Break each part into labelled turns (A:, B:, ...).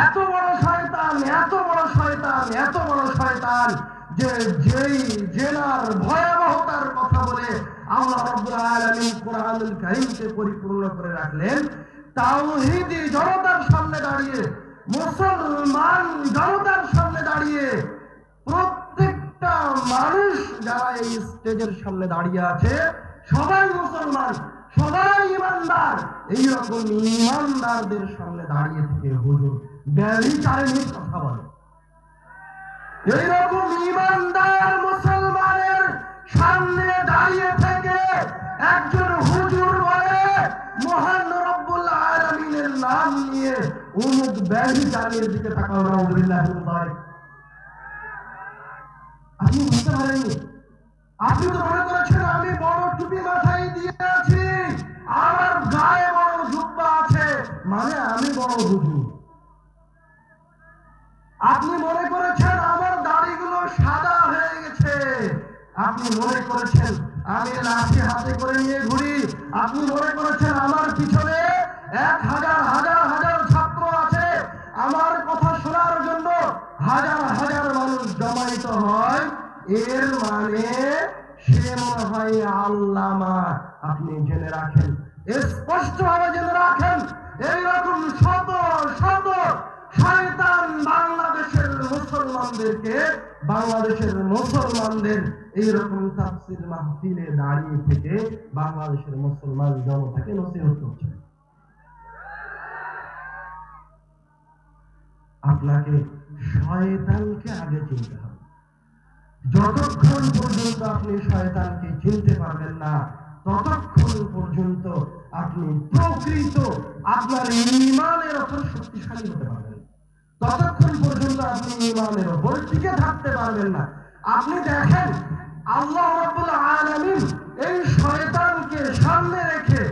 A: এত বড় শয়তান, এত বড় শয়তান, এত বড় শয়তান যে যেই জেনার ভয়াবহতার কথা বলে আল্লাহ রাব্বুল আলামিন কোরআনুল কারীমকে পরিপূর্ণ করে রাখলেন। তাওহীদি জনতার সামনে দাঁড়িয়ে, মুসলমান জনতার সামনে দাঁড়িয়ে প্রত্যেকটা মানুষ যারা এই স্টেজের সামনে দাঁড়িয়ে আছে, সবাই মুসলমান, সবাই ইমানদার, এইরকম ইমানদারদের সামনে দাঁড়িয়ে থেকে হুজুর আপনি তো মনে করেছেন আমি বড় টুপি মাথায় দিয়ে আছি, আমার গায়ে বড় জুব্বা আছে মানে আমি বড় হুজুর। আপনি মনে করেছেন আমার দাড়িগুলো সাদা হয়ে গেছে? আপনি মনে করেছেন আমি লাঠি হাতে করে নিয়ে ঘুরি? আপনি মনে করেছেন আমার পিছনে এক হাজার হাজার হাজার ছাত্র আছে? আমার কথা শোনার জন্য হাজার হাজার মানুষ জমাইত হয়। এর মানে সে মনে হয় আল্লামা। আপনি জেনে রাখেন। স্পষ্ট ভাবে জেনে রাখেন। এইরকম শত শত শয়তান বাংলাদেশের মুসলমানদেরকে, বাংলাদেশের মুসলমানদের এইরকম তাফসির মাহফিলে দাঁড়িয়ে থেকে বাংলাদেশের মুসলমান জনতাকে নসিহত করছে আপনাকে শয়তানকে আগে চিনতে হবে যতক্ষণ পর্যন্ত আপনি শয়তানকে চিনতে পারবেন না, ততক্ষণ পর্যন্ত আপনি প্রকৃত আপনার ইমানের ওপর শক্তিশালী হতে পারবেন। ততক্ষণ পর্যন্ত আপনি ইমানের ওপর টিকে থাকতে পারবেন না। আপনি দেখেন, আল্লাহ রাব্বুল আলামিন এই শয়তানকে সামনে রেখে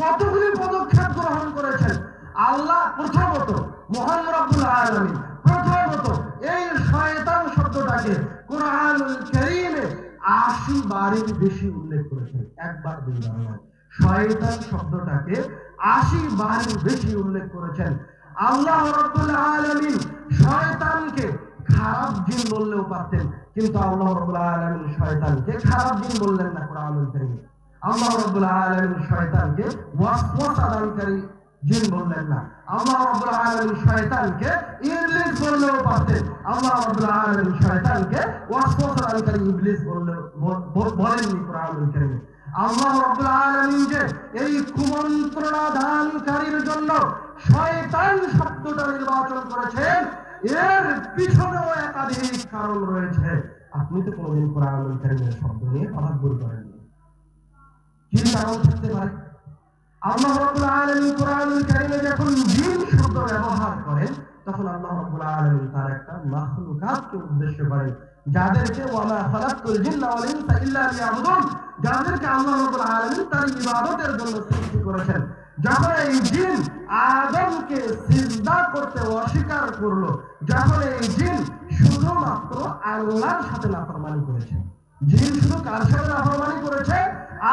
A: কতগুলি পদক্ষেপ গ্রহণ করেছেন। আল্লাহ প্রথমত, মহান রাব্বুল আলামিন প্রথমত এই শয়তান শব্দটাকে কোরআনুল কারীমে আশি বারের বেশি উল্লেখ করেছেন, একবার দুইবার নয়। শয়তান শব্দটাকে আশি বারের বেশি উল্লেখ করেছেন। আল্লাহ শয়তানকে খারাপ জিন বললেও পারতেন, কিন্তু আল্লাহ রাব্বুল শয়তানকে খারাপ জিন বললেন না কোরআনুল কারীমে। আল্লাহ রাব্বুল শয়তানকে জিন বললেন না। আল্লাহ শয়তানকে বললেও পারতেন। আল্লাহ রাব্বুল আলামিন শয়তানকে বলেননি আল্লাহ যে এই কুমন্ত্রণা জন্য শয়তান শব্দটা নির্বাচন করেছেন এর পিছনেও একাধিক কারণ রয়েছে। আপনি তো কোনোদিন কোরআনুল কারীমের শব্দ নিয়ে কথা ভুল করেননি। কি কারণ থাকতে পারে? আল্লাহ রাব্বুল আলামিন কোরআনুল কারীমে যখন জিন শব্দ ব্যবহার করেন তখন আল্লাহ রাব্বুল আলামিন তার একটা মাখলুকাতকে উদ্দেশ্য করেন। যাদেরকে ওয়ামা খালাকতুল জিন্না ওয়াল ইনসা ইল্লা লিয়াবুদুন, যাদেরকে আল্লাহ রাব্বুল আলামিন তার ইবাদতের জন্য সৃষ্টি করেছেন। যখন এই জিন আদমকে সিজদা করতে অস্বীকার করল যখন এই জিন শুধুমাত্র আল্লাহর সাথে নাফরমানি করেছে। জিন শুধু কার সাথে নাফরমানি করেছে?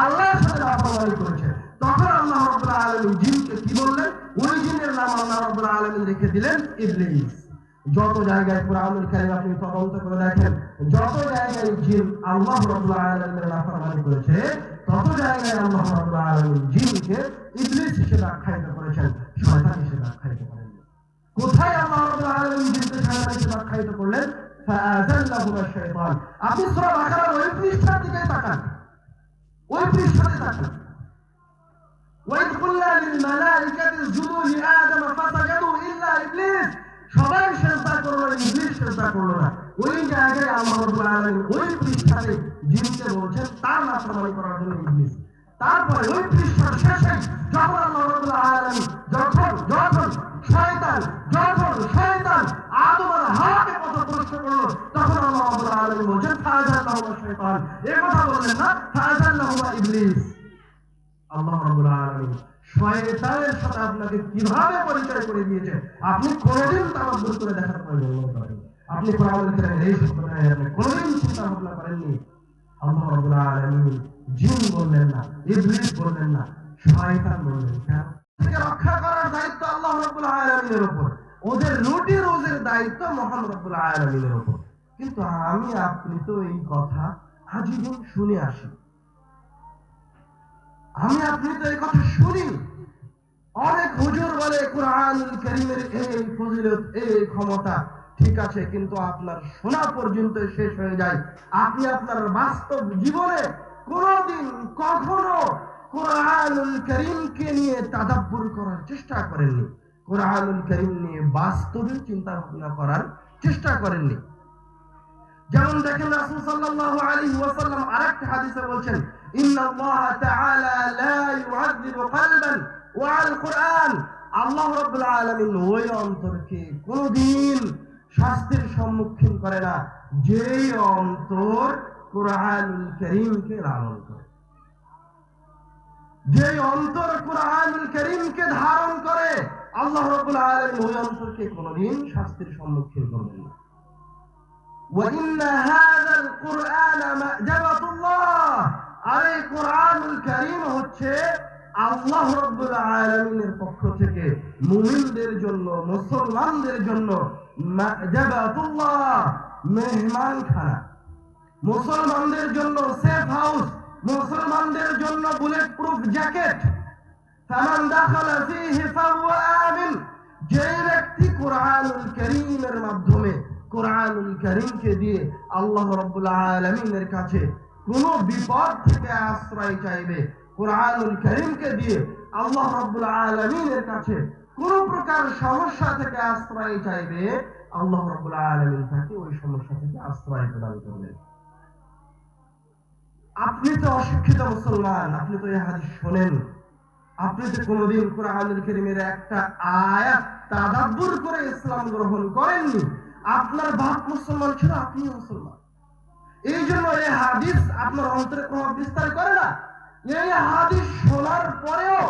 A: আল্লাহর সাথে নাফরমানি করেছে। তখন আল্লাহ রাব্বুল আলামিন জিনকে কি বললেন? ওই জিনের নাম আল্লাহ রাব্বুল আলামিন রেখে দিলেন, ইবলিস। যত জায়গায় কোরআনুল কারীম আপনি তদন্ত করে দেখেন, যত জায়গায় জিন আল্লাহ রাব্বুল আলামিনের নাফরমানি করেছে তত জায়গায় আল্লাহ রাব্বুল আলামিন জিনকে ইবলিস হিসেবে আখ্যায়িত করেছেন শয়তান হিসেবে আখ্যায়িত করেননি কোথায় আল্লাহ রাব্বুল আলামিন জিনকে শয়তান হিসেবে আখ্যায়িত করলেন ফাআযাল্লাহুমা শাইতান আপনি সূরা বাকারার ওই পৃষ্ঠার দিকে তাকান ওই পৃষ্ঠাতে তাকান وإذ قلنا للملائكة اسجدوا لآدم فسجدوا إلا إبليس সবাই সেজদা করলো ইবলিস সেজদা করলো না ওই জায়গায় আল্লাহ রাব্বুল আলামিন ওই পৃষ্ঠাতে জিনকে বলছেন, তার নাফরমানি করার জন্য ইবলিস। তারপরে ওই পৃষ্ঠার শেষে যখন আল্লাহ আলামিন যখন যখন শয়তান যখন শয়তান আদম আর হাওয়াকে কথা প্রশ্ন করল, তখন আল্লাহ আলামিন বলছেন ফাজাল্লাহুমা শয়তান। এই কথা বললেন না ফাজাল্লাহুমা ইবলিস। আল্লাহ রাব্বুল আলামিন শয়তানের সাথে আপনাকে কীভাবে পরিচয় করে দিয়েছে, আপনি কোনোদিন তামাদ্দুর করে দেখার প্রয়োজন আপনি জিন বললেন না, ইবলিস বললেন না, শয়তান বললেন কেন? রক্ষা করার দায়িত্ব আল্লাহ রাব্বুল আলামিনের উপর। ওদের রুটি রোজের দায়িত্ব মহান রব্বুল আলামিনের উপর। কিন্তু আমি, আপনি তো এই কথা আজীবন শুনে আসি। আমি, আপনি তো এই কথা শুনি অনেক হুজুর বলে কোরআন করিমের এই ফজিলত, এই ক্ষমতা ঠিক আছে, কিন্তু আপনার শোনা পর্যন্ত শেষ হয়ে যায়। আপনি আপনার বাস্তব জীবনে কোনোদিন কখনো কোরআনুল করিমকে নিয়ে তাদাব্বুর করার চেষ্টা করেননি। কোরআনুল করিম নিয়ে বাস্তবে চিন্তা ভাবনা করার চেষ্টা করেননি। যেমন দেখেন রাসূল সাল্লাল্লাহু আলাইহি ওয়াসাল্লাম আরেকটা হাদিসে বলছেন, ইন্নাল্লাহ তাআলা লা ওয়া আল কুরআন। আল্লাহ রাব্বুল আলামিন ওই অন্তরকে কোনদিন শাস্তির সম্মুখীন করে না যেই অন্তর কোরআনুল কারীমকে লালন করে যে অন্তর কোরআনুল কারীমকে ধারণ করে আল্লাহ রাব্বুল আলামিন ওই অন্তরকে কোনদিন শাস্তির সম্মুখীন করবেন না وإن هذا القرآن مأدبة الله আর এই কোরআনুল কারীম হচ্ছে আল্লাহ রাব্বুল আলামিনের পক্ষ থেকে মুমিনদের জন্য মুসলমানদের জন্য মা'জাবাতুল্লাহ মেহমানখানা মুসলমানদের জন্য সেফ হাউস মুসলমানদের জন্য বুলেট প্রুফ জ্যাকেট ফামান দাখালা যে ব্যক্তি কোরআনুল কারীমের মাধ্যমে কোরআনুল কারীমকে দিয়ে আল্লাহ রাব্বুল আলামিনের কাছে কোন বিপদ থেকে আশ্রয় চাইবে, কোরআনুল কারীমকে দিয়ে আল্লাহ রাব্বুল আলামিনের কাছে কোন প্রকার সমস্যা থেকে আশ্রয় চাইবে, আল্লাহ আলামিন তাকে ওই সমস্যা থেকে আশ্রয় প্রদান করবেন। আপনি তো অশিক্ষিত মুসলমান, আপনি তো এই শোনেন। আপনি তো কোনোদিন কোরআনুল কারীমের একটা আয়াত তাদাব্বুর করে ইসলাম গ্রহণ করেননি। আপনার বাপ মুসলমান ছিল আপনি মুসলমান। এই জন্য এই হাদিস আপনার অন্তরে প্রভাব বিস্তার করে না। এই হাদিস শোনার পরেও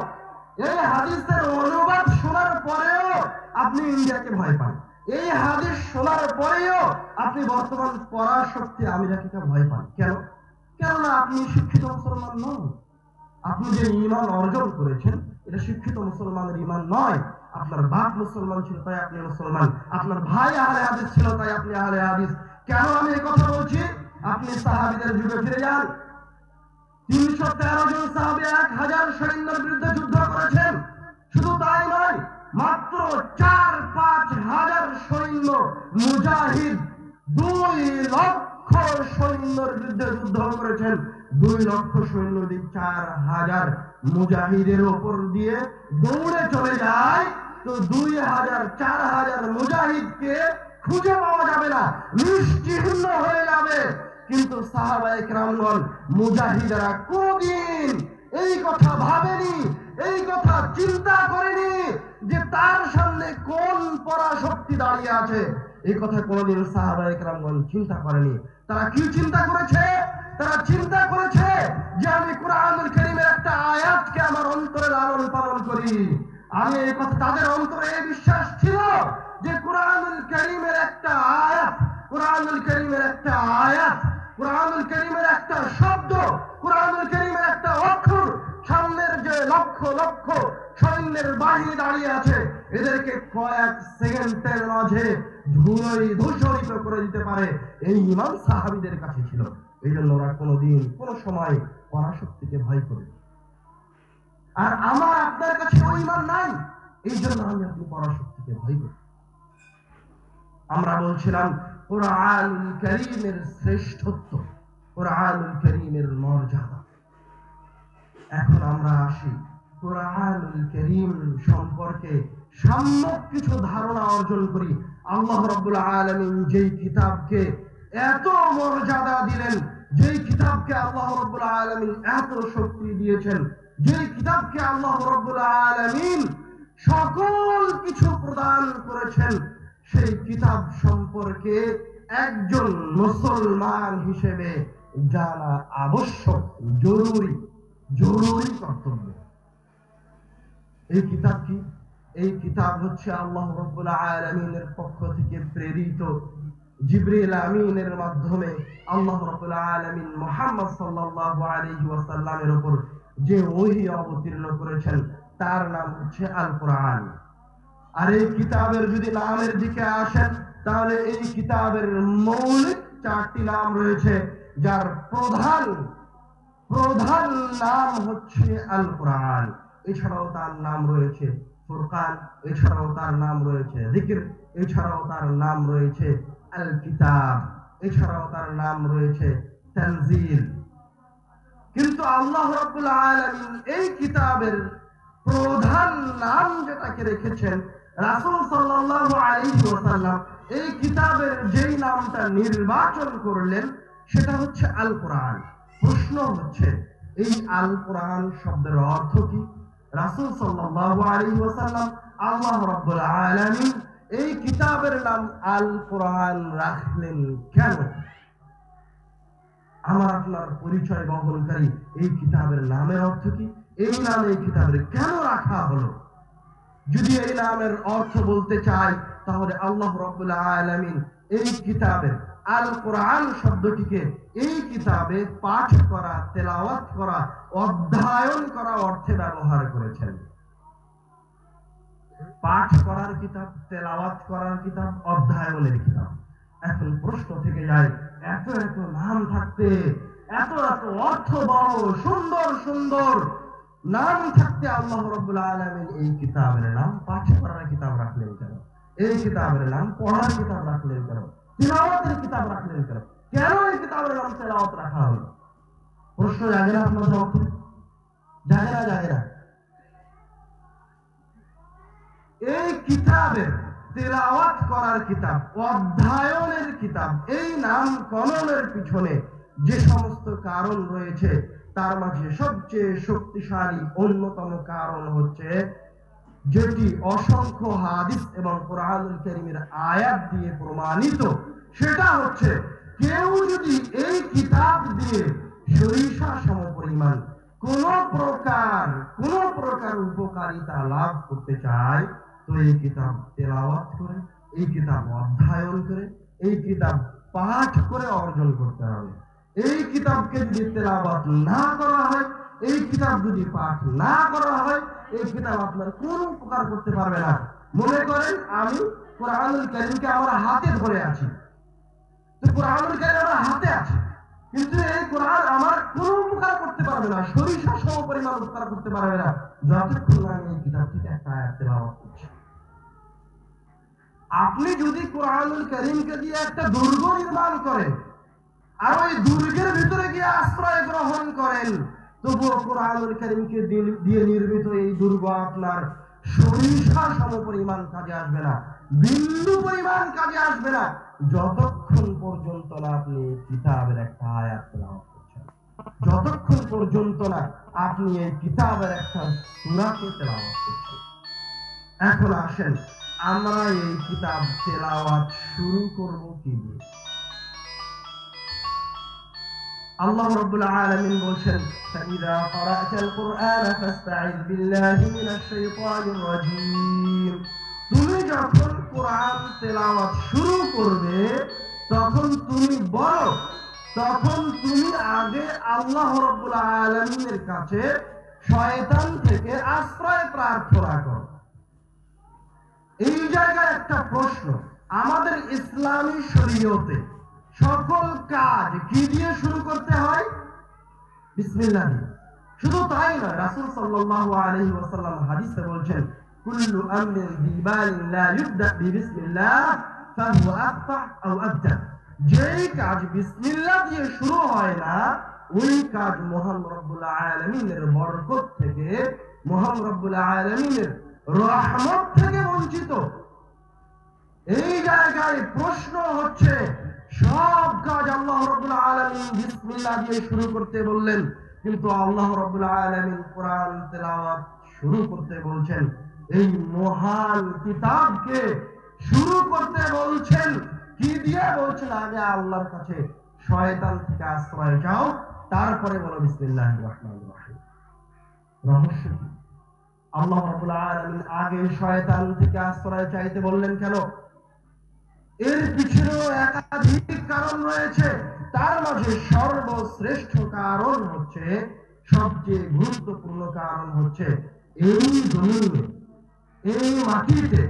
A: এই হাদিসের অনুবাদ শোনার পরেও আপনি ইন্ডিয়াকে ভয় পান। এই হাদিস শোনার পরেও আপনি বর্তমান পরাশক্তি আমিরাকে ভয় পান। কেন? কেননা আপনি শিক্ষিত মুসলমান নন। আপনি যে ইমান অর্জন করেছেন, এটা শিক্ষিত মুসলমানের ইমান নয়। আপনার বাপ মুসলমান ছিল, তাই আপনি মুসলমান। আপনার ভাই আহলে হাদিস ছিল, তাই আপনি আহলে হাদিস। কেন আমি এই কথা বলছি? আপনি সাহাবীদের যুগে ফিরে যান। তিনশো তেরো জন সাহাবী এক হাজার সৈন্যের বিরুদ্ধে যুদ্ধ করেছেন। শুধু তাই নয়, মাত্র চার পাঁচ হাজার সৈন্য মুজাহিদ, দুই লক্ষ সৈন্যের বিরুদ্ধে যুদ্ধ করেছেন। দুই লক্ষ সৈন্য যদি চার হাজার মুজাহিদের ওপর দিয়ে দৌড়ে চলে যায়, তো দুই হাজার, চার হাজার মুজাহিদকে খুঁজে পাওয়া যাবে না, নিশ্চিহ্ন হয়ে যাবে। কিন্তু সাহাবায়ে কেরামগণ, মুজাহিদরা কোনদিন এই কথা ভাবেনি, এই কথা চিন্তা করেনি যে তার সামনে কোন পরাশক্তি দাঁড়িয়ে আছে। এই কথা কোনদিন সাহাবায়ে কেরামগণ চিন্তা করেনি। তারা কি চিন্তা করেছে? তারা চিন্তা করেছে যে আমি কোরআনুল কারীমের একটা আয়াতকে আমার অন্তরে লালন পালন করি। আমি এই কথা তাদের অন্তরে এই বিশ্বাস ছিল যে কোরআনুল কারীমের একটা আয়াত, কোরআনুল কারীমের একটা আয়াত কোরআনুল কারীমের একটা শব্দ, কোরআনুল কারীমের একটা অক্ষর, সামনের যে লক্ষ লক্ষ সৈন্যের বাহিনী দাঁড়িয়ে আছে, এদেরকে কয়েক সেকেন্ডের মাঝে ধুলোই ধূসরিত করে দিতে পারে। এই ইমান সাহাবীদের কাছে ছিল। এই জন্য ওরা কোনোদিন, কোনো সময় পরাশক্তিকে ভয় করে আর আমার আপনার কাছে ওই ইমান নাই এই জন্য আমি আপনি পরাশক্তিকে ভয় করি। আমরা বলছিলাম কোরআনুল করিমের মর্যাদা। এখন আমরা আসি ধারণা অর্জন করি। আল্লাহ রাব্বুল যেই কিতাবকে এত মর্যাদা দিলেন, যেই কিতাবকে আল্লাহ রাব্বুল আলামিন এত শক্তি দিয়েছেন, যেই কিতাবকে আল্লাহ রাব্বুল আলামিন সকল কিছু প্রদান করেছেন সেই কিতাব সম্পর্কে একজন মুসলমান হিসেবে জানা আবশ্যক, জরুরি জরুরি কর্তব্য। এই কিতাব কি? এই কিতাব হচ্ছে আল্লাহ রব্বুল আলামিনের পক্ষ থেকে প্রেরিত জিবরিল আমিনের মাধ্যমে আল্লাহ রব্বুল আলামিন মুহাম্মদ সাল্লাল্লাহু আলাইহি ওয়াসাল্লামের উপর যে ওহী অবতীর্ণ করেছেন, তার নাম হচ্ছে আল কোরআন আর এই কিতাবের যদি নামের দিকে আসেন, তাহলে এই কিতাবের মৌলিক চারটি নাম রয়েছে, যার প্রধান প্রধান নাম হচ্ছে আল কোরআন এছাড়াও তার নাম রয়েছে ফুরকান, এছাড়াও তার নাম রয়েছে জিকির, এছাড়াও তার নাম রয়েছে আল কিতাব এছাড়াও তার নাম রয়েছে তানজিল। কিন্তু আল্লাহ রাব্বুল আলামিন এই কিতাবের প্রধান নাম যেটাকে রেখেছেন রাসূল সাল্লাল্লাহু আলাইহি ওয়াসাল্লাম এই কিতাবের যেই নামটা নির্বাচন করলেন, সেটা হচ্ছে আল কোরআন প্রশ্ন হচ্ছে, এই আল কোরআন শব্দের অর্থ কি? রাসূল সাল্লাল্লাহু আলাইহি ওয়াসাল্লাম আল্লাহ রাব্বুল আলামিন এই কিতাবের নাম আল কোরআন রাখলেন কেন? আমার আপনার পরিচয় বহনকারী এই কিতাবের নামের অর্থ কি? এই নাম এই কিতাবের কেন রাখা হলো? যদি এই নামের অর্থ বলতে চাই তাহলে আল্লাহ রাব্বুল আলামিন এই কিতাবের আল কোরআন শব্দটিকে এই কিতাবে পাঠ করা, তেলাওয়াত করা, অধ্যয়ন করা অর্থে ব্যবহার করেছেন। পাঠ করার কিতাব, তেলাওয়াত করার কিতাব, অধ্যায়নের কিতাব। এখন প্রশ্ন থেকে যায়, এত এত নাম থাকতে, এত এত অর্থ বড়, সুন্দর সুন্দর নাম থাকতে আল্লাহ রব্বুল এই কিতাবের নাম করার কিতাব রাখলেন কেন? এই কিতাবের নাম, পড়ার কিতাব রাখলেন কেন? তিলাওয়াতের কিতাব রাখলেন কেন? কেন এই কিতাবের নাম তেলাওয়াত রাখা হলো? প্রশ্ন না আপনার না না। এই কিতাবের তেলাওয়াত করার কিতাব, অধ্যায়নের কিতাব, এই নাম কলমের পিছনে যে সমস্ত কারণ রয়েছে তার মাঝে সবচেয়ে শক্তিশালী অন্যতম কারণ হচ্ছে যেটি অসংখ্য হাদিস এবং কোরআনুল কারীমের আয়াত দিয়ে প্রমাণিত। সেটা হচ্ছে কেউ যদি এই কিতাব দিয়ে সরিষা সমপরিমাণ কোন প্রকার কোন প্রকার উপকারিতা লাভ করতে চায়, তো এই কিতাব তেলাওয়াত করে, এই কিতাব অধ্যয়ন করে, এই কিতাব পাঠ করে অর্জন করতে হবে। এই কিতাবকে যদি তেলাওয়াত না করা হয়, এই কিতাব যদি পাঠ না করা হয়, এই কিতাব আপনার কোন উপকার করতে পারবে না। মনে করেন আমি কোরআনুল কারীমকে আমার হাতে ধরে আছি। কোরআনুল কারীম আমার হাতে আছে। কিন্তু এই কোরআন আমার কোনো উপকার করতে পারবে না। সরিষা সম পরিমাণ উপকার করতে পারবে না। যতক্ষণ আমি এই কিতাব থেকে একটা আয়াত তেলাওয়াত করছি। আপনি যদি কোরআনুল করিমকে দিয়ে একটা দুর্গ নির্মাণ করেন আর ওই দুর্গের ভিতরে গিয়ে আশ্রয় গ্রহণ করেন। তবুও কোরআনুল করিমকে দিয়ে নির্মিত এই দুর্গ আপনার সরিষা সম পরিমাণ কাজে আসবে না, বিন্দু পরিমাণ কাজে আসবে না, যতক্ষণ পর্যন্ত না আপনি কিতাবের একটা আয়াত তেলাওয়াত করছেন। যতক্ষণ পর্যন্ত না আপনি এই কিতাবের একটা সূরাকে তেলাওয়াত করছেন। এখন আসেন, আমরা এই কিতাব তেলাওয়াত শুরু করব কি দিয়ে? আল্লাহ রাব্বুল আলামিন বলেন فإذا قرأت القرآن فاستعذ بالله من الشيطان الرجيم তুমি যখন কোরআন তেলাওয়াত শুরু করবে তখন তুমি বলো তখন তুমি আগে আল্লাহ রাব্বুল আলামিনের কাছে শয়তান থেকে আশ্রয় প্রার্থনা করো এই জায়গায় একটা প্রশ্ন আমাদের ইসলামী শরীয়তে সকল কাজ কি দিয়ে শুরু করতে হয়? বিসমিল্লাহ। শুধু তাই নয়, রাসূল সাল্লাল্লাহু আলাইহি ওয়াসাল্লাম হাদিসে বলছেন, কুল্লু আমরিন বিবালিন লা ইবদা বিবিসমিল্লাহ, ফাহুয়া আকফা আও আবদা যেই কাজ বিসমিল্লাহ দিয়ে শুরু হয় না, ওই কাজ মহান রব্বুল আলামিনের বরকত থেকে, মহান রব্বুল আলামিনের রহমত থেকে বঞ্চিত। এই জায়গায় প্রশ্ন হচ্ছে সব কাজ আল্লাহ রাব্বুল আলামিন বিসমিল্লাহ দিয়ে শুরু করতে বললেন। কিন্তু আল্লাহ রাব্বুল আলামিন কোরআন তেলাওয়াত শুরু করতে বলছেন। এই মহান কিতাবকে শুরু করতে বলছেন। কি দিয়ে বলছেন? আগে আল্লাহর কাছে শয়তান থেকে আশ্রয় চাও, তারপরে বলো বিসমিল্লাহির রহমানির রহিম। রহস্য আল্লাহ রাব্বুল আলামিন আগে শয়তান থেকে আশ্রয় চাইতে বললেন কেন? এর পিছনেও একাধিক কারণ রয়েছে। তার মাঝে সর্বশ্রেষ্ঠ কারণ হচ্ছে, সবচেয়ে গুরুত্বপূর্ণ কারণ হচ্ছে এই জমিনে, এই মাটিতে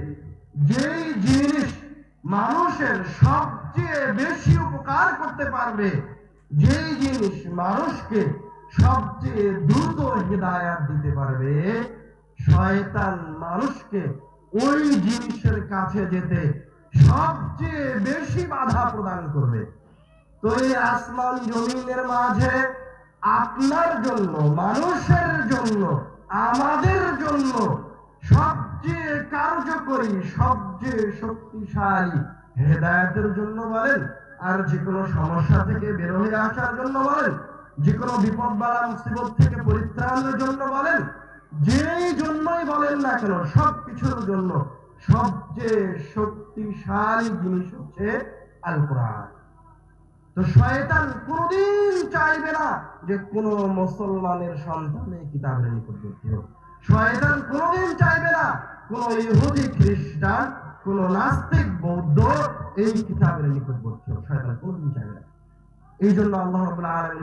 A: যেই জিনিস মানুষের সবচেয়ে বেশি উপকার করতে পারবে, যেই জিনিস মানুষকে সবচেয়ে দ্রুত হৃদায়াত দিতে পারবে, শয়তান মানুষকে ওই জিনিসের কাছে যেতে সবচেয়ে বেশি বাধা প্রদান করবে। তো এই আসমান জমিনের মাঝে আপনার জন্য, মানুষের জন্য, আমাদের জন্য সবচেয়ে কার্যকরী, সবচেয়ে শক্তিশালী হেদায়তের জন্য বলেন, আর যে কোনো সমস্যা থেকে বের হয়ে আসার জন্য বলেন, যে কোনো বিপদ বালা মুসিবত থেকে পরিত্রাণের জন্য বলেন, যেই জন্যই বলেন না কেন সব কিছুর জন্য সবচেয়ে শক্তিশালী জিনিস হচ্ছে আল কোরআন তো শয়তান কোনদিন চাইবে না যে কোন মুসলমানের সন্তান শয়তান চাইবে না কোন ইহুদি, খ্রিস্টান, কোন নাস্তিক, বৌদ্ধ এই কিতাবের শয়তান চাইবে না। এই জন্য আল্লাহ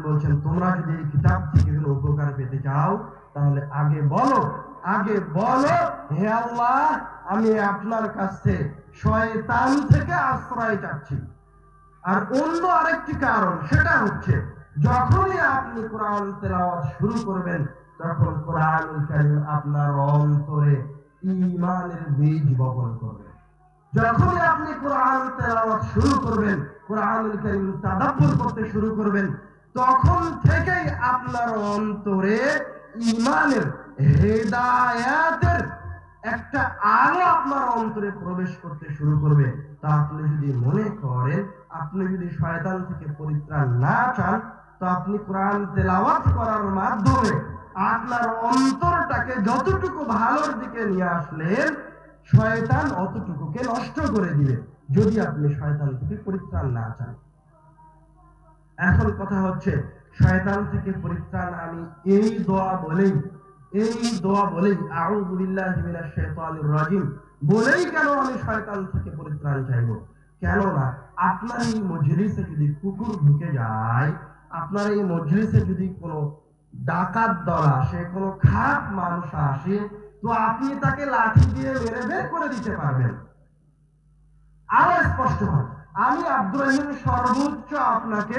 A: বলছেন, তোমরা যদি এই কিতাব থেকে কোনো উপকার পেতে চাও, তাহলে আগে বলো আগে বলো, হে আল্লাহ, আমি আপনার কাছে শয়তান থেকে আশ্রয় চাচ্ছি আর অন্য আরেকটি কারণ, সেটা হচ্ছে যখনই আপনি কোরআন তেলাওয়াত শুরু করবেন, তখন কোরআন কারীম আপনার অন্তরে ঈমানের বীজ বপন করবে। যখনই আপনি কোরআন তেলাওয়াত শুরু করবেন, কোরআন কারীম তাদাব্বুর করতে শুরু করবেন, তখন থেকেই আপনার অন্তরে ঈমানের হেদায়াতের একটা আলো আপনার অন্তরে প্রবেশ করতে শুরু করবে। তা আপনি যদি মনে করেন, আপনি যদি শয়তান থেকে পরিত্রাণ না চান, তো আপনি কোরআন তেলাওয়াত করার মাধ্যমে আপনার অন্তরটাকে যতটুকু ভালোর দিকে নিয়ে আসলেন, শয়তান অতটুকুকে নষ্ট করে দিবে, যদি আপনি শয়তান থেকে পরিত্রাণ না চান। এখন কথা হচ্ছে, শয়তান থেকে পরিত্রাণ আমি এই দোয়া বলেই এই দোয়া বলেই, আউযু বিল্লাহি মিনাশ শাইতানির রাজিম। বলেই কেন আমি শয়তান থেকে পরিত্রাণ চাইব? কেননা আপনার এই মজলিসে যদি কুকুর ঢুকে যায়, আপনার এই মজলিসে যদি কোনো ডাকাত দল আসে, কোনো খারাপ মানুষ আসে, তো আপনি তাকে লাঠি দিয়ে মেরে বের করে দিতে পারবেন। আরও স্পষ্ট হয়, আমি রহিম সর্বোচ্চ আপনাকে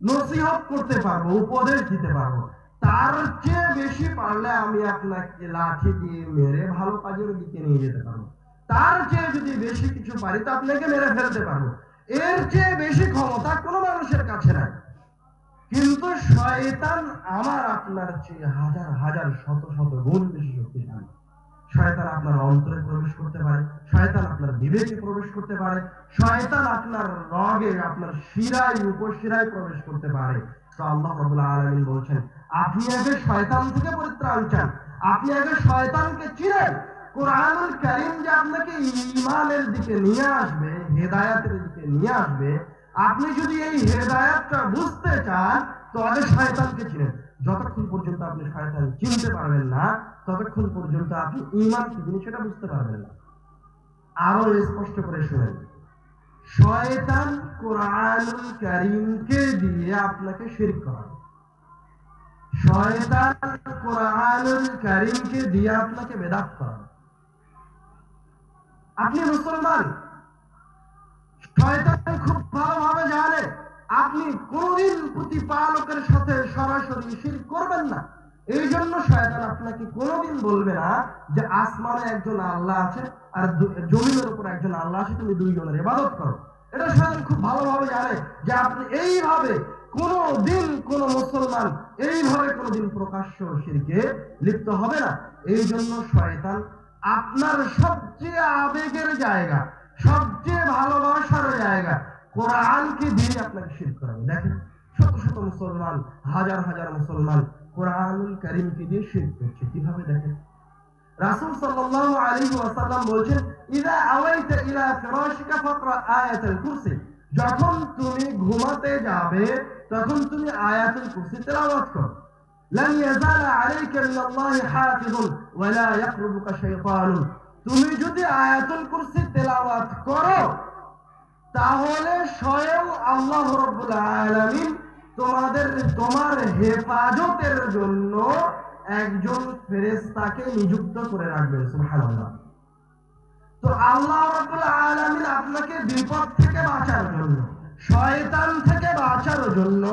A: নসিহত করতে পারব, উপদেশ দিতে পারব। তার চেয়ে বেশি পারলে আমি আপনাকে লাঠি দিয়ে মেরে ভালো কাজের দিকে নিয়ে যেতে পারব। তার চেয়ে যদি বেশি কিছু পারি, তো আপনাকে মেরে ফেলতে পারব। এর চেয়ে বেশি ক্ষমতা কোনো মানুষের কাছে নাই। কিন্তু শয়তান আমার আপনার চেয়ে হাজার হাজার, শত শত গুণ বেশি শক্তিশালী। শয়তান আপনার অন্তরে প্রবেশ করতে পারে, শয়তান আপনার বিবেকে প্রবেশ করতে পারে, শয়তান আপনার রগে, আপনার শিরায়, উপশিরায় প্রবেশ করতে পারে। তো আল্লাহ রাব্বুল আলামিন বলছেন আপনি আগে শয়তান থেকে পরিত্রাণ চান আপনি আগে শয়তানকে চিনেন কোরআনুল কারীম যে আপনাকে ঈমানের দিকে নিয়ে আসবে, হেদায়েতের দিকে নিয়ে আসবে, আপনি যদি এই হেদায়েতটা বুঝতে চান, তো আগে শয়তানকে চিনেন। যতক্ষণ পর্যন্ত আপনি শয়তান চিনতে পারবেন না, ততক্ষণ পর্যন্ত আপনি ঈমান কি জিনিস সেটা বুঝতে পারবেন না। আরও স্পষ্ট করে শুনেন। শয়তান কোরআনুল কারীমকে দিয়ে আপনাকে শিরক করাবে আপনি কোনদিন প্রতিপালকের সাথে সরাসরি শির করবেন না। এই জন্য শয়তান আপনাকে কোনোদিন বলবে না যে আসমানে একজন আল্লাহ আছে আর জমিনের উপর একজন আল্লাহ আছে, তুমি দুইজনের ইবাদত করো। এটা শয়তান খুব ভালোভাবে জানে যে আপনি এইভাবে কোনো দিন কোন মুসলমান এইভাবে কোনোদিন প্রকাশ্য লিপ্ত হবে না। এই জন্য শয়তান আপনার সবচেয়ে আবেগের জায়গা, সবচেয়ে ভালোবাসার জায়গা কোরআনকে দিয়ে আপনাকে শির করাবে দেখেন, শত শত মুসলমান, হাজার হাজার মুসলমান কোরআনুল করিমকে দিয়ে শির করছে। কীভাবে দেখেন? রাসূল সাল্লাল্লাহু আলাইহি ওয়াসাল্লাম বলছেন, ইদা আওয়াইতা ইলা ফিরাশিকা ফাকরা কুরসি। যখন তুমি ঘুমাতে যাবে তখন তুমি আয়াতুল কুরসি তেলাওয়াত করো لن يزال عليك من الله حافظ ولا يقربك شيطان তুমি যদি আয়াতুল কুরসি তেলাওয়াত করো তাহলে স্বয়ং আল্লাহ রাব্বুল আলামিন তোমাদের তোমার হেফাজতের জন্য একজন ফেরেশতাকে নিযুক্ত করে রাখবেন সুবহানাল্লাহ তো আল্লাহ রাব্বুল আলামিন আপনাকে বিপদ থেকে বাঁচার জন্য শয়তান থেকে বাঁচার জন্য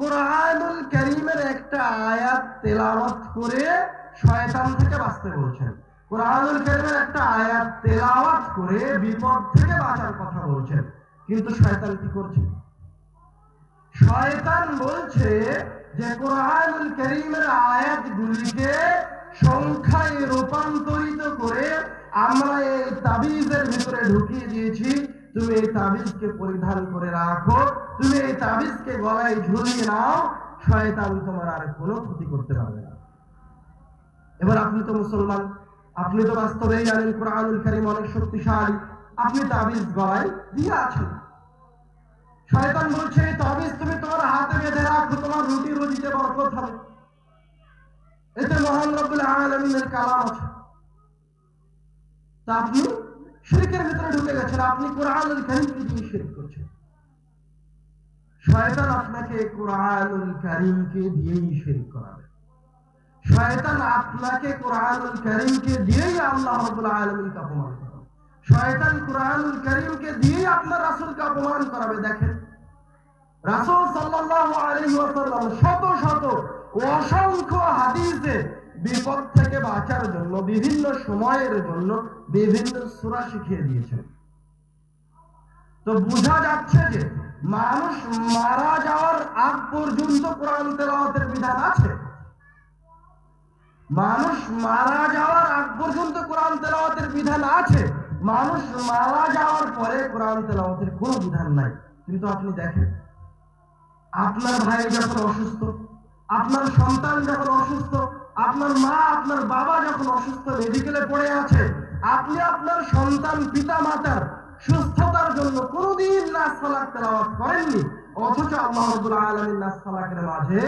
A: কোরআনুল কারীমের একটা আয়াত তেলাওয়াত করে শয়তান থেকে বাঁচতে বলছেন। কোরআনুল কারীমের একটা আয়াত তেলাওয়াত করে বিপদ থেকে বাঁচার কথা বলছেন। কিন্তু শয়তান কি করছে? শয়তান বলছে যে কোরআনুল কারীমের আয়াতগুলিকে সংখ্যায় রূপান্তরিত করে আমরা এই তাবিজের ভিতরে ঢুকিয়ে দিয়েছি। তুমি এই তাবিজকে পরিধান করে রাখো, তুমি এই তাবিজকে গলায় ঝুলিয়ে নাও, শয়তান তোমার আর কোনো ক্ষতি করতে পারবে না। এবার আপনি তো মুসলমান, আপনি তো বাস্তবেই জানেন কোরআনুল কারীম অনেক শক্তিশালী, আপনি তাবিজ গলায় দিয়ে আছেন। শয়তান বলছে, এই তাবিজ তুমি তোমার হাতে বেঁধে রাখো, তোমার রুটি রুজিতে বরকত হবে। এতে মহান রব্বুল আলামিনের কালাম আছে। তা আপনি শিরকের ভিতরে ঢুকে গেছেন, আপনি কোরআনুল কারীমকে দিয়ে শিরক করছেন? শয়তান আপনাকে কোরআনুল কারীমকে দিয়েই শিরক করাবে। শয়তান আপনাকে কোরআনুল কারীমকে দিয়েই আল্লাহ রাব্বুল আলামিনকে অপমান করাবে। শয়তান কোরআনুল কারীমকে দিয়েই আপনার রাসূলকে অপমান করাবে, দেখেন। রাসূল সাল্লাল্লাহু আলাইহি ওয়াসাল্লাম শত শত অসংখ্য হাদিসে বিপদ থেকে বাঁচার জন্য, বিভিন্ন সময়ের জন্য বিভিন্ন সূরা শিখিয়ে দিয়েছেন। তো বোঝা যাচ্ছে যে মানুষ মারা যাওয়ার আগ পর্যন্ত কোরআন তেলাওয়াতের বিধান আছে। মানুষ মারা যাওয়ার আগ পর্যন্ত কোরআন তেলাওয়াতের বিধান আছে। মানুষ মারা যাওয়ার পরে কোরআন তেলাওয়াতের কোনো বিধান নাই। কিন্তু আপনি দেখেন, আপনার ভাই যখন অসুস্থ, আপনার সন্তান যখন অসুস্থ আপনার মা, আপনার বাবা যখন অসুস্থ মেডিকেলে পড়ে আছে, আপনি আপনার সন্তান পিতা মাতার সুস্থতার জন্য কোনোদিন নাচ সালাক তেলাওয়াত করেননি। অথচ আল্লাহ রাব্বুল আলামিন মাঝে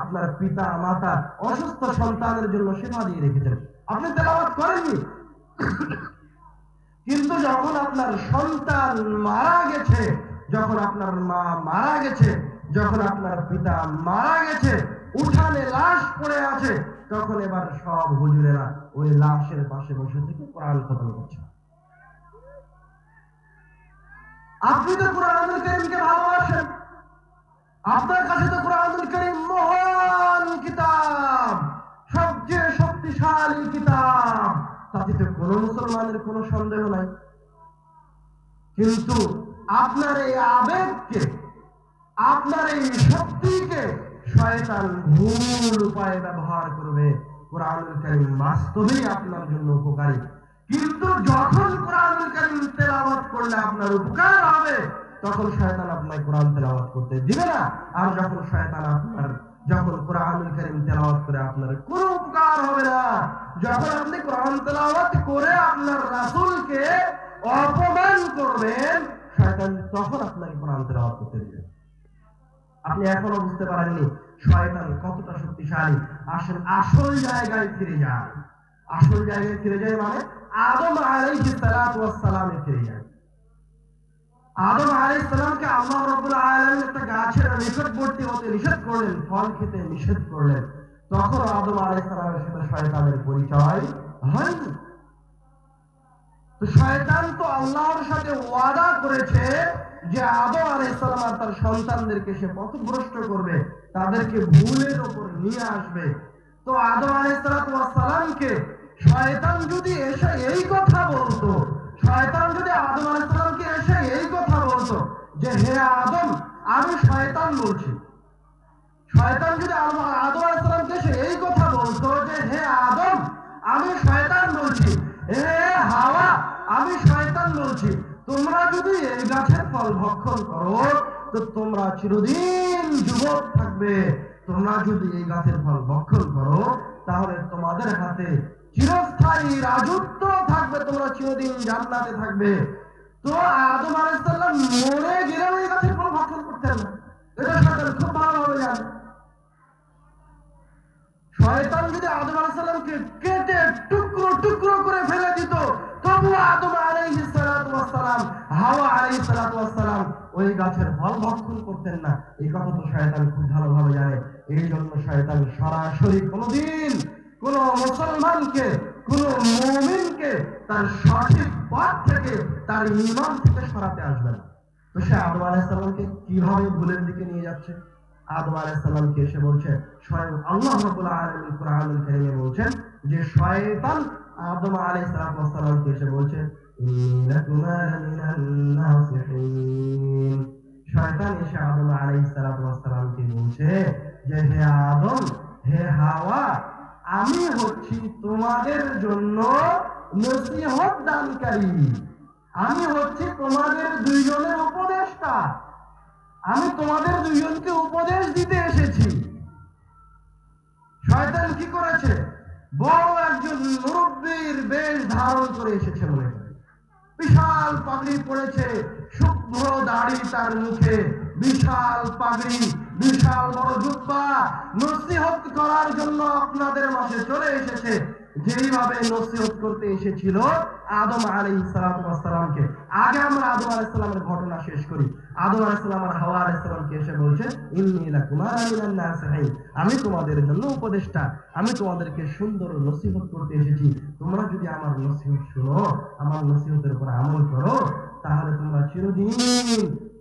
A: আপনার পিতা মাতা অসুস্থ সন্তানের জন্য সেবা দিয়ে রেখেছেন। আপনি তেলাওয়াত করেননি? কিন্তু যখন আপনার সন্তান মারা গেছে, যখন আপনার মা মারা গেছে, যখন আপনার পিতা মারা গেছে, উঠানে লাশ পড়ে আছে তখন এবার সব হুজুরেরা ওই লাশের পাশে বসে থেকে কোরআন খতম করছে। আপনি তো কোরআনুল কারীমকে ভালোবাসেন। আপনার কাছে তো কোরআনুল কারীম মহান কিতাব, সবচেয়ে শক্তিশালী কিতাব। তাতে তো কোনো মুসলমানের কোনো সন্দেহ নাই। কিন্তু আপনার এই আবেগকে, আপনার এই শক্তিকে শয়তান ভুল উপায়ে ব্যবহার করবে। কোরআনুল কারীম বাস্তবেই আপনার জন্য উপকারী। কিন্তু যখন কোরআনুল কারীম তেলাওয়াত করলে আপনার উপকার হবে, তখন শয়তান আপনার কোরআন তেলাওয়াত করতে দিবে না। আর যখন শয়তান আপনার, যখন কোরআনুল কারীম তেলাওয়াত করে আপনার কোনো উপকার হবে না, যখন আপনি কোরআন তেলাওয়াত করে আপনার রাসূলকে অপমান করবেন, শয়তান তখন আপনাকে কোরআন তেলাওয়াত করতে দিবে। আপনি এখনও বুঝতে পারেননি শয়তান কতটা শক্তিশালী? আসেন আসল জায়গায় ফিরে যান আসল জায়গায় ফিরে যায় মানে আদম আলাইহিস সালাতু ওয়াস সালামে ফিরে যায়। আদম আলাইহিস সালামকে আল্লাহ রাব্বুল আলামিন একটা গাছের নিকটবর্তী হতে নিষেধ করলেন, ফল খেতে নিষেধ করলেন। তখন আদম আলাইহিস সালামের সাথে শয়তানের পরিচয় হয়নি। তো শয়তান তো আল্লাহর সাথে ওয়াদা করেছে যে আদম আলাইহিস সালাম আর তার সন্তানদেরকে সে পথভ্রষ্ট করবে, তাদেরকে ভুলের উপর নিয়ে আসবে। তো আদম আলাইহিস সালামকে শয়তান যদি এসে এই কথা বলতো, শয়তান যদি আদম আলাইহিস সালামকে এসে এই কথা বলতো যে, হে আদম, আমি শয়তান বলছি। শয়তান যদি আদম আদম আলাইহিস সালামকে এসে এই কথা বলতো যে, হে আদম, আমি শয়তান বলছি। হে হাওয়া, আমি শয়তান বলছি। তোমরা যদি এই গাছের ফল ভক্ষণ করো, তো তোমরা চিরদিন যুবক থাকবে। তোমরা যদি এই গাছের ফল ভক্ষণ করো, তাহলে তোমাদের হাতে চিরস্থায়ী রাজত্ব থাকবে, তোমরা চিরদিন জান্নাতে থাকবে। তো আদম আলাইহিস সালাম মরে গেলেও এই গাছের ফল ভক্ষণ করতেন না। এটা শয়তান খুব ভালোভাবে জানে শয়তান যদি আদম আলাইহিস সালামকে কেটে টুকরো টুকরো করে ফেলে দিত, তবু আদম ওয়াস সালাম হাওয়া ওয়াস সালাম ওই গাছের ফল ভক্ষণ করতেন না। এই কথা তো শয়তান খুব ভালোভাবে জানে। এই জন্য শয়তান সরাসরি কোনোদিন কোন মুসলমানকে, কোন মুমিনকে তার সঠিক পথ থেকে, তার ইমান থেকে সরাতে আসবে না। তো সে আদম আলাইসাল্লামকে কীভাবে ভুলের দিকে নিয়ে যাচ্ছে? আদম আলাইসাল্লামকে এসে স্বয়ং আল্লাহ কোরআনুল বলছেন যে শয়তান আদম এসে শয়তান এসে আদম বলছে যে, হে আদম, হে হাওয়া, আমি হচ্ছি তোমাদের জন্য নসিহত দানকারী আমি হচ্ছি তোমাদের দুইজনের উপদেষ্টা। আমি তোমাদের দুইজনকে উপদেশ দিতে এসেছি। শয়তান কি করেছে? বড় একজন মুরব্বীর বেশ ধারণ করে এসেছে করে বিশাল পাগড়ি পড়েছে, শুভ্র দাড়ি তার মুখে, বিশাল পাগড়ি, বিশাল বড় জুব্বা। নসিহত করার জন্য আপনাদের মাঝে চলে এসেছে। যেইভাবে নসিহত করতে এসেছিল আদম আলাই সালামকে। আগে আমরা আদম আলাই সালামের ঘটনা শেষ করি। আদম আলাই সালাম আর হাওয়া আলাই সালামকে এসে মিনান আমি তোমাদের জন্য উপদেষ্টা। আমি তোমাদেরকে সুন্দর নসিহত করতে এসেছি। তোমরা যদি আমার নসিহত শুনো, আমার নসিহতের উপর আমল করো, তাহলে তোমরা চিরদিন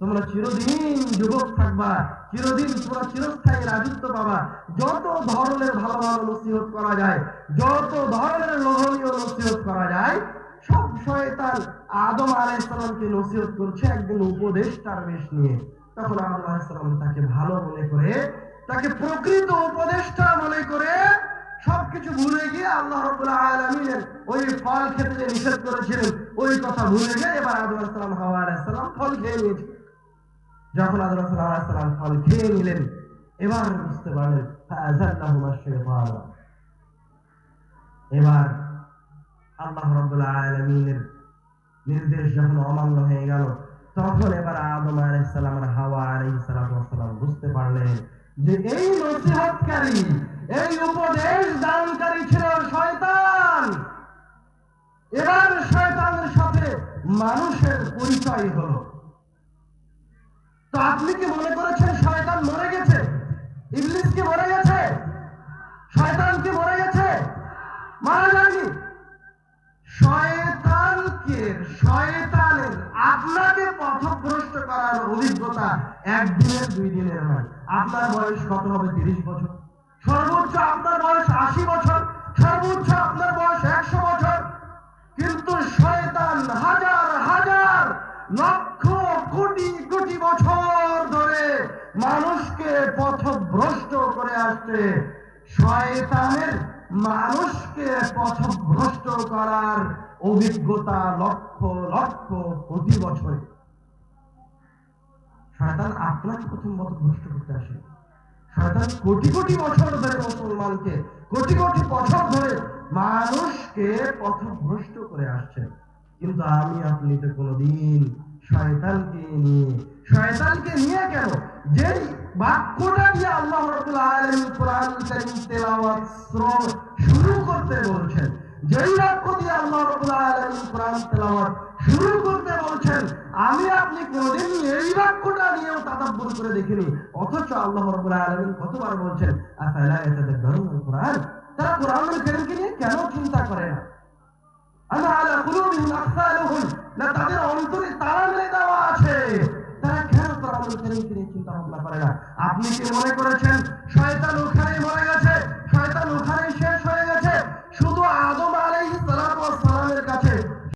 A: তোমরা চিরদিন যুবক থাকবা, চিরদিন তোমরা চিরস্থায়ী রাজত্ব পাবা। যত ধরনের ভালো ভালো নসিহত করা যায়, যত ধরনের লোভনীয় নসিহত করা যায়, সব শয়তান আদম আলাইসালামকে নসিহত করছে একদিন উপদেশটার বেশ নিয়ে। তখন আদম আলাইসালাম তাকে ভালো মনে করে, তাকে প্রকৃত উপদেষ্টা মনে করে সবকিছু ভুলে গিয়ে আল্লাহ আলামিনের ওই ফল খেতে নিষেধ করেছিলেন। ওই কথা ভুলে গিয়ে এবার আদম আলাইহিস সালাম হাওয়া আলাইহিস সালাম ফল খেয়ে নিয়েছে যখন আলাইহিস সালাম ফল খেয়ে নিলেন, এবার বুঝতে পারলেন এবার আল্লাহ রাব্বুল নির্দেশ যখন অমান্য হয়ে গেল, তখন এবার আদম আলাইহিস আর হাওয়া আলাইহিস সালাম বুঝতে পারলেন যে এই নসিহতকারী, এই উপদেশ দানকারী ছিল শয়তান। এবার শয়তানের সাথে মানুষের পরিচয় হলো। তো আপনি কি মনে করেছেন শয়তান মরে গেছে? ইবলিস কি মরে গেছে? শয়তান কি মরে গেছে? মারা যায়নি। শয়তানকে, শয়তানের আপনাকে পথভ্রষ্ট করার অভিজ্ঞতা একদিনের দুই দিনের নয়। আপনার বয়স কত হবে? তিরিশ বছর। সর্বোচ্চ আপনার বয়স আশি বছর। সর্বোচ্চ আপনার বয়স একশো বছর। কিন্তু শয়তান হাজার হাজার লক্ষ কোটি কোটি বছর ধরে মানুষকে পথভ্রষ্ট করে আসছে। শয়তানের মানুষকে পথভ্রষ্ট করার অভিজ্ঞতা লক্ষ লক্ষ কোটি বছরে। শয়তান আপনাকে প্রথম পথভ্রষ্ট করতে আসে। শয়তান কোটি কোটি বছর ধরে মুসলমানকে, কোটি কোটি বছর ধরে মানুষকে পথভ্রষ্ট করে আসছে। কিন্তু আমি আপনি তো কোনোদিন শয়তানকে নিয়ে। শয়তানকে নিয়ে কেন? বাক্যটা দিয়ে আল্লাহ রাব্বুল আলামিন কোরআন কারীম তেলাওয়াত শুরু করতে বলছেন, যেই বাক্য দিয়ে আল্লাহ রাব্বুল আলামিন কোরআন তেলাওয়াত শুরু করতে বলছেন, আমি আপনি কোনদিন এই বাক্যটা নিয়েও তাদাব্বুর করে দেখিনি। অথচ আল্লাহ রাব্বুল আলামিন কতবার বলছেন, আফালা কোরআন? তারা কোরআনুল কারীমকে নিয়ে কেন চিন্তা করে না? আলা কুলুবিহিম আকসার না, তাদের অন্তরে তারা মিলে দেওয়া আছে। তারা কেন কোরআনুল কারীমকে নিয়ে চিন্তা ভাবনা করে না? আপনি কি মনে করেছেন, শয়তান ওখানেই মরে গেছে? শয়তান ওখানেই শেষ হয়ে গেছে? শুধু আদম আলাইহিস সালাম ওয়াস সালামের কাছে